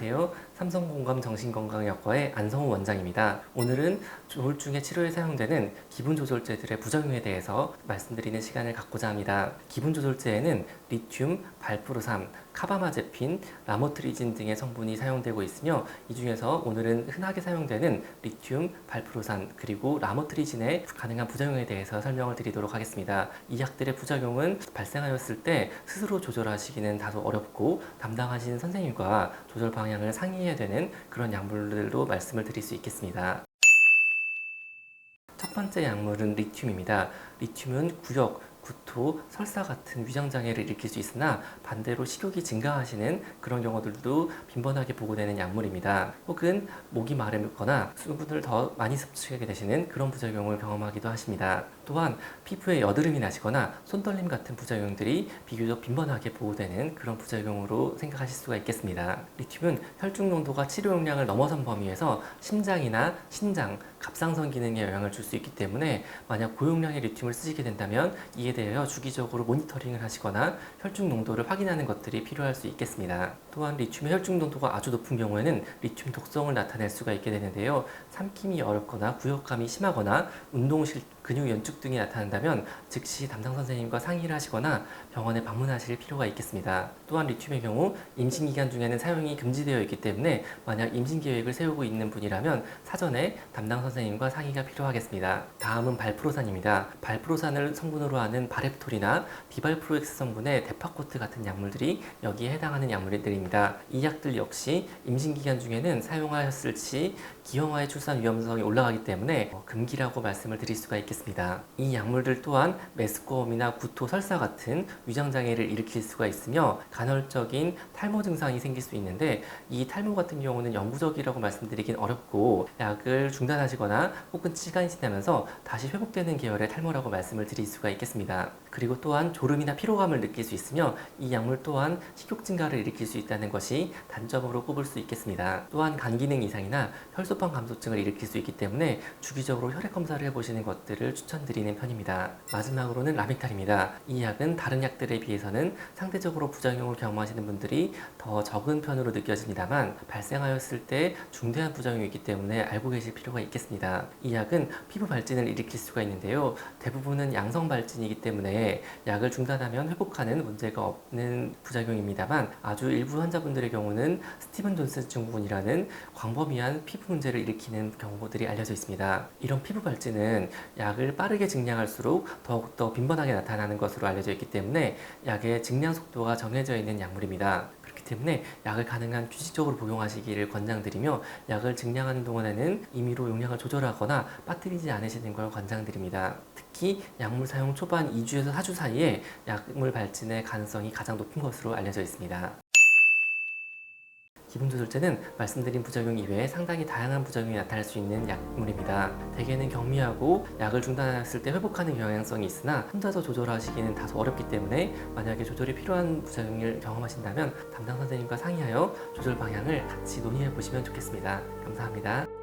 안녕하세요. 삼성공감 정신건강의학과의 안성우 원장입니다. 오늘은 조울증의 치료에 사용되는 기분조절제들의 부작용에 대해서 말씀드리는 시간을 갖고자 합니다. 기분조절제에는 리튬, 발프루삼, 카바마제핀, 라모트리진 등의 성분이 사용되고 있으며 이 중에서 오늘은 흔하게 사용되는 리튬, 발프루산 그리고 라모트리진의 가능한 부작용에 대해서 설명을 드리도록 하겠습니다. 이 약들의 부작용은 발생하였을 때 스스로 조절하시기는 다소 어렵고 담당하신 선생님과 조절 방향을 상의해 야 되는 그런 약물들로 말씀을 드릴 수 있겠습니다. 첫 번째 약물은 리튬입니다. 리튬은 구역, 구토, 설사 같은 위장장애를 일으킬 수 있으나 반대로 식욕이 증가하시는 그런 경우들도 빈번하게 보고되는 약물입니다. 혹은 목이 마르거나 수분을 더 많이 섭취하게 되시는 그런 부작용을 경험하기도 하십니다. 또한 피부에 여드름이 나시거나 손떨림 같은 부작용들이 비교적 빈번하게 보고되는 그런 부작용으로 생각하실 수가 있겠습니다. 리튬은 혈중 농도가 치료 용량을 넘어선 범위에서 심장이나 신장, 갑상선 기능에 영향을 줄 수 있기 때문에 만약 고용량의 리튬을 쓰시게 된다면 이에 대하여 주기적으로 모니터링을 하시거나 혈중 농도를 확인하는 것들이 필요할 수 있겠습니다. 또한 리튬의 혈중 농도가 아주 높은 경우에는 리튬 독성을 나타낼 수가 있게 되는데요. 삼킴이 어렵거나 구역감이 심하거나 운동 실 근육 연축 등이 나타난다면 즉시 담당 선생님과 상의를 하시거나 병원에 방문하실 필요가 있겠습니다. 또한 리튬의 경우 임신 기간 중에는 사용이 금지되어 있기 때문에 만약 임신 계획을 세우고 있는 분이라면 사전에 담당 선생님과 상의가 필요하겠습니다. 다음은 발프로산입니다. 발프로산을 성분으로 하는 바렙톨이나 디발프로엑스 성분의 데파코트 같은 약물들이 여기에 해당하는 약물들입니다. 이 약들 역시 임신 기간 중에는 사용하였을 시 기형아의 출산 위험성이 올라가기 때문에 어, 금기라고 말씀을 드릴 수가 있겠습니다. 이 약물들 또한 메스꺼움이나 구토, 설사 같은 위장장애를 일으킬 수가 있으며 간헐적인 탈모 증상이 생길 수 있는데 이 탈모 같은 경우는 영구적이라고 말씀드리긴 어렵고 약을 중단하시거나 혹은 시간이 지나면서 다시 회복되는 계열의 탈모라고 말씀을 드릴 수가 있겠습니다. 그리고 또한 졸음이나 피로감을 느낄 수 있으며 이 약물 또한 식욕 증가를 일으킬 수 있다는 것이 단점으로 꼽을 수 있겠습니다. 또한 간 기능 이상이나 혈소판 감소증을 일으킬 수 있기 때문에 주기적으로 혈액 검사를 해보시는 것들을 추천드리는 편입니다. 마지막으로는 라미탈입니다. 이 약은 다른 약들에 비해서는 상대적으로 부작용을 경험하시는 분들이 더 적은 편으로 느껴집니다만 발생하였을 때 중대한 부작용이 있기 때문에 알고 계실 필요가 있겠습니다. 이 약은 피부 발진을 일으킬 수가 있는데요. 대부분은 양성 발진이기 때문에 약을 중단하면 회복하는 문제가 없는 부작용입니다만 아주 일부 환자분들의 경우는 스티븐 존슨 증후군이라는 광범위한 피부 문제를 일으키는 경우들이 알려져 있습니다. 이런 피부 발진은 약을 빠르게 증량할수록 더욱더 빈번하게 나타나는 것으로 알려져 있기 때문에 약의 증량 속도가 정해져 있는 약물입니다. 그렇기 때문에 약을 가능한 규칙적으로 복용하시기를 권장드리며 약을 증량하는 동안에는 임의로 용량을 조절하거나 빠뜨리지 않으시는 걸 권장드립니다. 특히 약물 사용 초반 2주에서 4주 사이에 약물 발진의 가능성이 가장 높은 것으로 알려져 있습니다. 기분 조절제는 말씀드린 부작용 이외에 상당히 다양한 부작용이 나타날 수 있는 약물입니다. 대개는 경미하고 약을 중단했을 때 회복하는 경향성이 있으나 혼자서 조절하시기는 다소 어렵기 때문에 만약에 조절이 필요한 부작용을 경험하신다면 담당 선생님과 상의하여 조절 방향을 같이 논의해 보시면 좋겠습니다. 감사합니다.